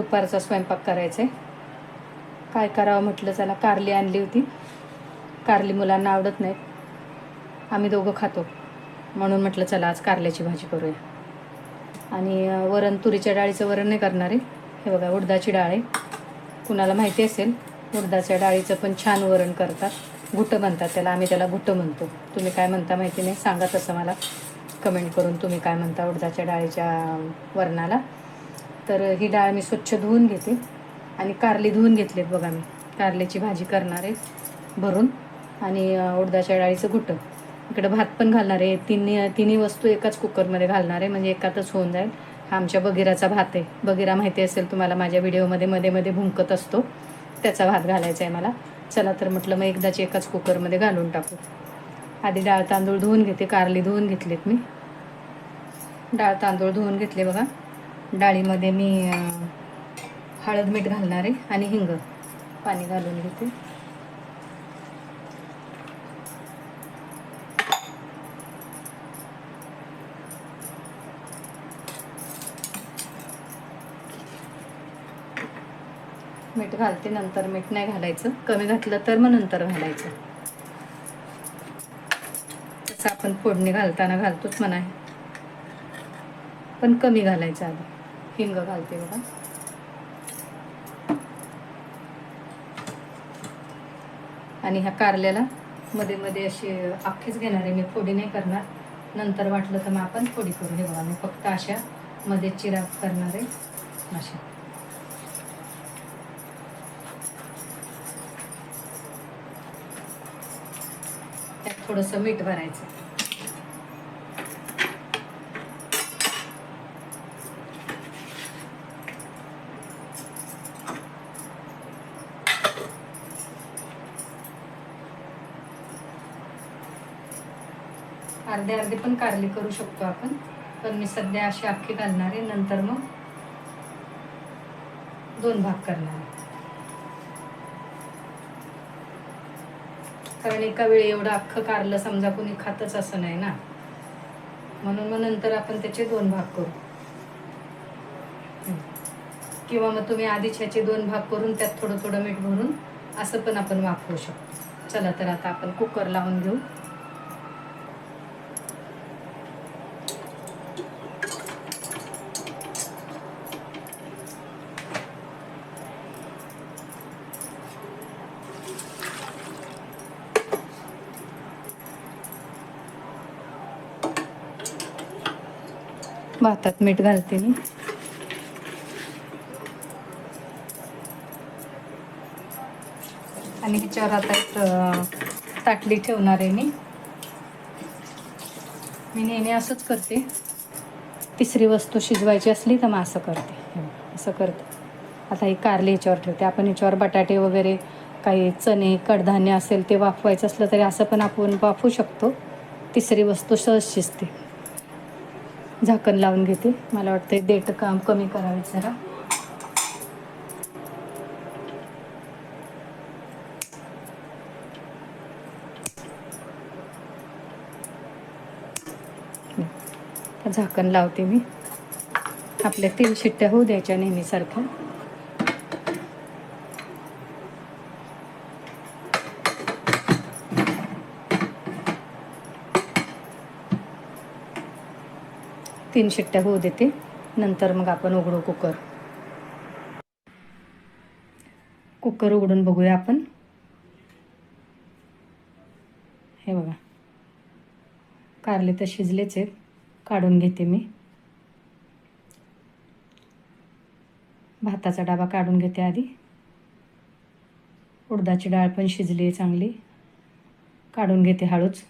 दुपारचा स्वयंपाक करायचा आहे काय करावं म्हटलं चला कारली आणली होती. कारली मुलांना आवडत नाहीत. आम्ही दोघं खातो. म्हणून म्हटलं चला आज कारल्याची भाजी करूया. आणि वरण तुरीच्या डाळीचं वरण नाही करणार आहे. हे बघा उडदाची डाळ आहे. कुणाला माहिती असेल उडदाच्या डाळीचं पण छान वरण करतात. घुटं म्हणतात त्याला आम्ही त्याला घुटं म्हणतो. तुम्ही काय म्हणता माहिती नाही. सांगा तसं मला. कमेंट करून तुम्ही काय म्हणता उडदाच्या डाळीच्या वरणाला. तर ही डाळ मी स्वच्छ धुवून घेते. आणि कारली धुवून घेतलीत बघा मी. कारल्याची भाजी करणार आहे भरून. आणि उडदाच्या डाळीचं घुटं. इकडं भात पण घालणार आहे. तिन्ही तिन्ही वस्तू एकाच कुकरमध्ये घालणार आहे. म्हणजे एकातच होऊन जाईल. हा आमच्या बगिराचा भात आहे. बगिरा माहिती असेल तुम्हाला माझ्या व्हिडिओमध्ये मध्ये मध्ये भुंकत असतो. त्याचा भात घालायचा आहे मला. चला तर म्हटलं मग एकदाच एकाच कुकरमध्ये घालून टाकू. आधी डाळ तांदूळ धुवून घेते. कारली धुवून घेतलीत मी. डाळ तांदूळ धुवून घेतले बघा. डाळीमध्ये मी हळद मीठ घालणार आहे आणि हिंग पाणी घालून घेते. मीठ घालते नंतर मीठ नाही घालायचं. कमी घातलं तर मग नंतर घालायचं. तसं आपण फोडणी घालताना घालतोच म्हणा. पण कमी घालायचं आधी. हिंग घालते बघा. आणि ह्या कारल्याला मध्ये मध्ये असे अख्खेच घेणार आहे मी फोडी नाही करणार. नंतर वाटलं तर मग आपण फोडी करू हे बघा. मी फक्त अशा मध्ये चिरा करणार आहे अशा. त्यात थोडंसं मीठ भरायचं. अर्धे अर्धे पण कारली करू शकतो आपण. पण मी सध्या अशी अख्खी घालणार आहे. नंतर मग दोन भाग करणार आहे. कारण एका वेळी एवढं अख्खं कारलं समजा कोणी खातच असं नाही ना. म्हणून मग नंतर आपण त्याचे दोन भाग करू. किंवा मग तुम्ही आधीच ह्याचे दोन भाग करून त्यात थोडं थोडं मीठ भरून असं पण आपण वापरू शकतो. चला तर आता आपण कुकर लावून घेऊ. भातात मीठ घालते मी. आणि ह्याच्यावर आता एक ताटली ठेवणार आहे मी. मी नेहमी असंच करते. तिसरी वस्तू शिजवायची असली तर मग असं करते. असं करते. आता हे कारले ह्याच्यावर ठेवते. आपण ह्याच्यावर बटाटे वगैरे काही चणे कडधान्य असेल ते वाफवायचं असलं तरी असं पण आपण वाफवू शकतो. तिसरी वस्तू सहज शिजते. झाकण लावून घेते. मला वाटतं देठ काम कमी करावे जरा. झाकण लावते मी. आपल्या तीन शिट्ट्या होऊ द्यायच्या नेहमीसारख्या. तीन शिट्ट्या होऊ देते. नंतर मग आपण उघडू कुकर. कुकर उघडून बघूया आपण. हे बघा. कारले तर शिजलेच आहेत. काढून घेते मी. भाताचा डाबा काढून घेते आधी. उडदाची डाळ पण शिजली आहे चांगली. काढून घेते हळूच.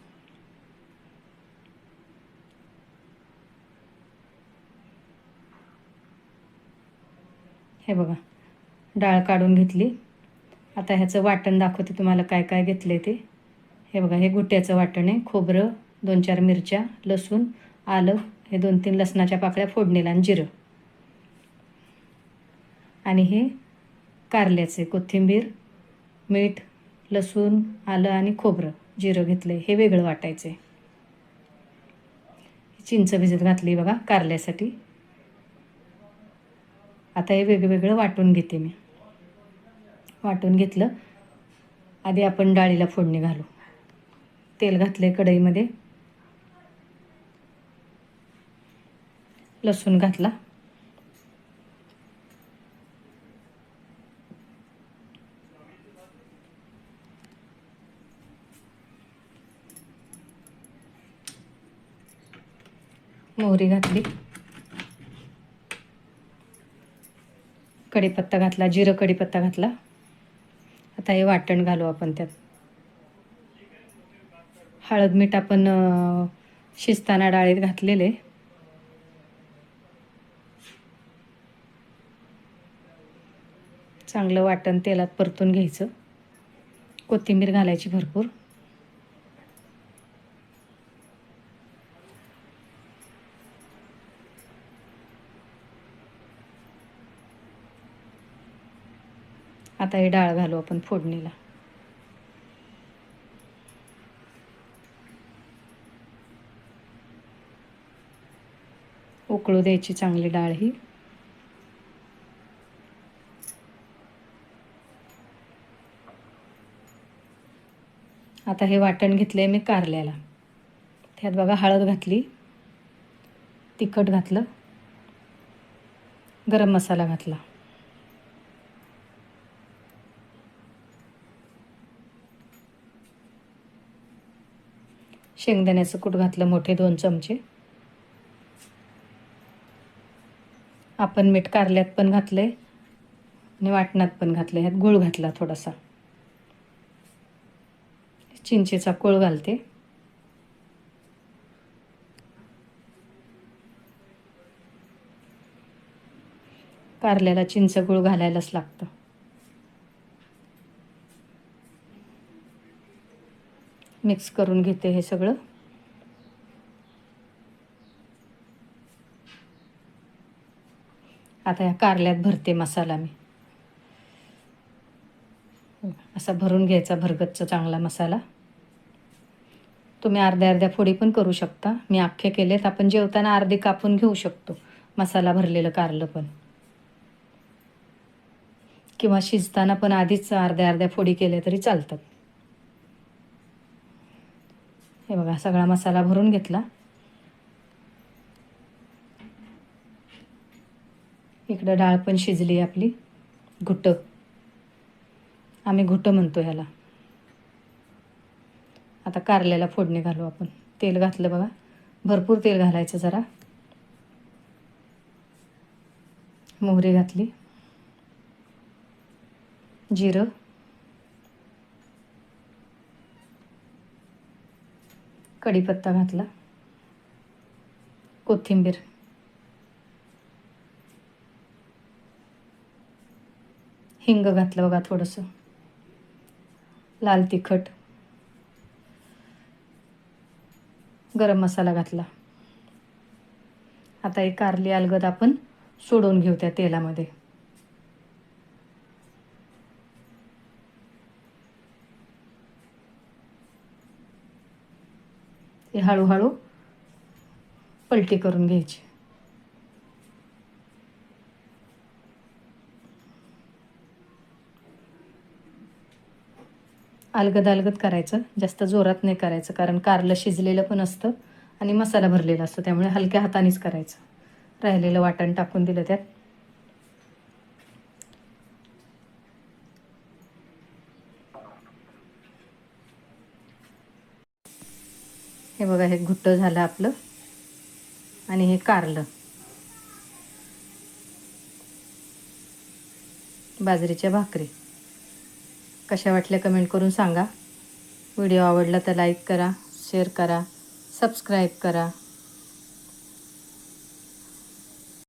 हे बघा डाळ काढून घेतली. आता ह्याचं वाटण दाखवते तुम्हाला काय काय घेतले ते. हे बघा हे गुट्याचं वाटण आहे. खोबरं दोन चार मिरच्या लसूण आलं हे दोन तीन लसणाच्या पाकळ्या फोडणीला आणि जिरं. आणि हे कारल्याचे कोथिंबीर मीठ लसूण आलं आणि खोबरं जिरं घेतलं हे वेगळं वाटायचं आहे चिंच भिजत घातली बघा कारल्यासाठी. आता हे वेगवेगळं वाटून घेते मी. वाटून घेतलं. आधी आपण डाळीला फोडणी घालू. तेल घातले कढईमध्ये. लसूण घातला. मोहरी घातली. कढीपत्ता घातला जिरं कढीपत्ता घातला. आता हे वाटण घालू आपण त्यात. हळद मीठ आपण शिजताना डाळीत घातलेले. चांगलं वाटण तेलात परतून घ्यायचं. कोथिंबीर घालायची भरपूर. आता हे डाळ घालू आपण फोडणीला. उकळू द्यायची चांगली डाळ ही. आता हे वाटण घेतलंय मी कारल्याला. त्यात बघा हळद घातली तिखट घातलं गरम मसाला घातला. शेंगदाण्याचं कूट घातलं मोठे दोन चमचे. आपण मीठ कारल्यात पण घातलंय आणि वाटणात पण घातलं ह्यात गुळ घातला थोडासा. चिंचेचा कोळ घालते. कारल्याला चिंच गुळ घालायलाच लागतं. मिक्स करून घेते हे सगळं. आता या कारल्यात भरते मसाला मी. असा भरून घ्यायचा भरगतचा चांगला मसाला. तुम्ही अर्ध्या अर्ध्या फोडी पण करू शकता. मी अख्खे केलेत. आपण जेवताना अर्धे कापून घेऊ शकतो. मसाला भरलेलं कारलं पण. किंवा शिजताना पण आधीच अर्ध्या अर्ध्या फोडी केल्या तरी चालतात. हे बघा सगळा मसाला भरून घेतला. इकडं डाळ पण शिजली आपली. घुटं. आम्ही घुटं म्हणतो ह्याला. आता कारल्याला फोडणी घालू आपण. तेल घातलं बघा. भरपूर तेल घालायचं जरा. मोहरी घातली. जिरं. कढीपत्ता घातला. कोथिंबीर. हिंग घातलं बघा थोडंसं. लाल तिखट. गरम मसाला घातला. आता एक कारली अलगद आपण सोडून घेऊ त्या तेलामध्ये. हे हळूहळू पलटी करून घ्यायची. अलगद अलगद करायचं जास्त जोरात नाही करायचं कारण कारलं शिजलेलं पण असतं आणि मसाला भरलेला असतो त्यामुळे हलक्या हातानेच करायचं. राहिलेलं वाटण टाकून दिलं त्यात. हे बघा हे घुट्ट झालं आपलं. आणि हे कारलं. बाजरीच्या भाकरी. कशा वाटल्या कमेंट करून सांगा. व्हिडिओ आवडला तर लाईक करा शेअर करा सबस्क्राईब करा.